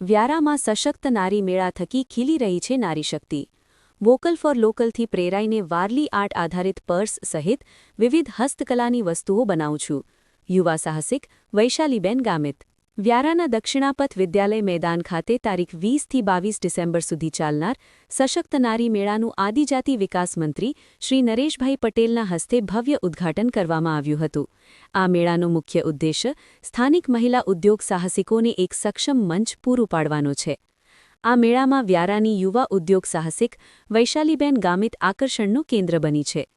વ્યારામાં સશક્ત નારી મેળા થકી ખીલી રહી છે નારી શક્તિ વોકલ ફોર લોકલથી પ્રેરાઈને વારલી આર્ટ આધારિત પર્સ સહિત વિવિધ હસ્તકલાની વસ્તુઓ બનાવું છું. યુવા સાહસિક વૈશાલીબેન ગામિત વ્યારાના દક્ષિણાપથ વિદ્યાલય મેદાન ખાતે તારીખ વીસથી બાવીસ ડિસેમ્બર સુધી ચાલનાર સશક્ત નારી મેળાનું આદિજાતિ વિકાસ મંત્રી શ્રી નરેશભાઈ પટેલના હસ્તે ભવ્ય ઉદ્ઘાટન કરવામાં આવ્યું હતું. આ મેળાનો મુખ્ય ઉદ્દેશ્ય સ્થાનિક મહિલા ઉદ્યોગ સાહસિકોને એક સક્ષમ મંચ પૂરું પાડવાનો છે. આ મેળામાં વ્યારાની યુવા ઉદ્યોગ સાહસિક વૈશાલીબેન ગામિત આકર્ષણનું કેન્દ્ર બની છે.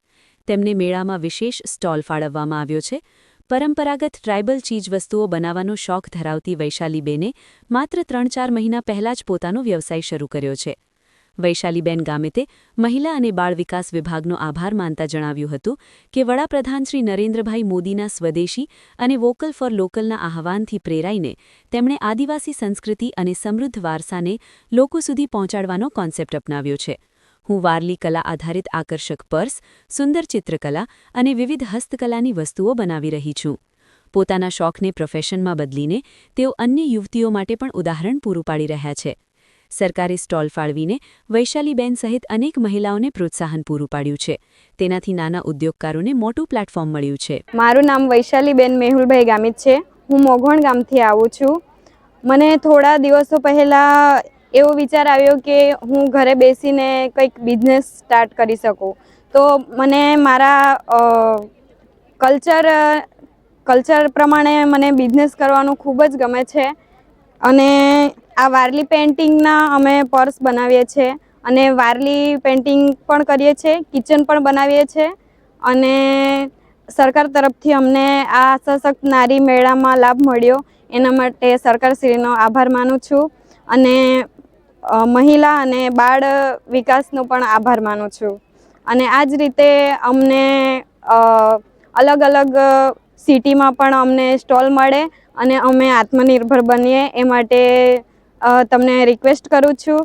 તેમને મેળામાં વિશેષ સ્ટોલ ફાળવવામાં આવ્યો છે. પરંપરાગત ટ્રાઇબલ ચીજવસ્તુઓ બનાવવાનો શોખ ધરાવતી વૈશાલીબેને માત્ર ત્રણ ચાર મહિના પહેલા જ પોતાનો વ્યવસાય શરૂ કર્યો છે. વૈશાલીબેન ગામિતે મહિલા અને બાળ વિકાસ વિભાગનો આભાર માનતા જણાવ્યું હતું કે વડાપ્રધાન શ્રી નરેન્દ્રભાઈ મોદીના સ્વદેશી અને વોકલ ફોર લોકલના આહવાનથી પ્રેરાઈને તેમણે આદિવાસી સંસ્કૃતિ અને સમૃદ્ધ વારસાને લોકો સુધી પહોંચાડવાનો કોન્સેપ્ટ અપનાવ્યો છે. હું વારલી કલા આધારિત આકર્ષક પર્સ, સુંદર ચિત્રકલા અને વિવિધ હસ્તકલાની વસ્તુઓ બનાવી રહી છું. પોતાના શોખને પ્રોફેશનમાં બદલીને તેઓ અન્ય યુવતીઓ માટે પણ ઉદાહરણ પૂરું પાડી રહ્યા છે. સરકારે સ્ટોલ ફાળવીને વૈશાલીબેન સહિત અનેક મહિલાઓને પ્રોત્સાહન પૂરું પાડ્યું છે. તેનાથી નાના ઉદ્યોગકારોને મોટું પ્લેટફોર્મ મળ્યું છે. મારું નામ વૈશાલીબેન મેહુલભાઈ ગામિત છે. હું મોઘોણ ગામથી આવું છું. મને થોડા દિવસો પહેલાં એવો વિચાર આવ્યો કે હું ઘરે બેસીને કંઈક બિઝનેસ સ્ટાર્ટ કરી શકું. તો મને મારા કલ્ચર કલ્ચર પ્રમાણે મને બિઝનેસ કરવાનું ખૂબ જ ગમે છે. અને આ વારલી પેઇન્ટિંગના અમે પર્સ બનાવીએ છીએ અને વારલી પેઇન્ટિંગ પણ કરીએ છીએ કિચન પણ બનાવીએ છીએ અને સરકાર તરફથી અમને આ સશક્ત નારી મેળામાં લાભ મળ્યો. એના માટે સરકારશ્રીનો આભાર માનું છું. અને મહિલા અને બાળ વિકાસનો પણ આભાર માનું છું. અને આ જ રીતે અમને અલગ અલગ સિટીમાં પણ અમને સ્ટોલ મળે અને અમે આત્મનિર્ભર બનીએ એ માટે તમને રિક્વેસ્ટ કરું છું.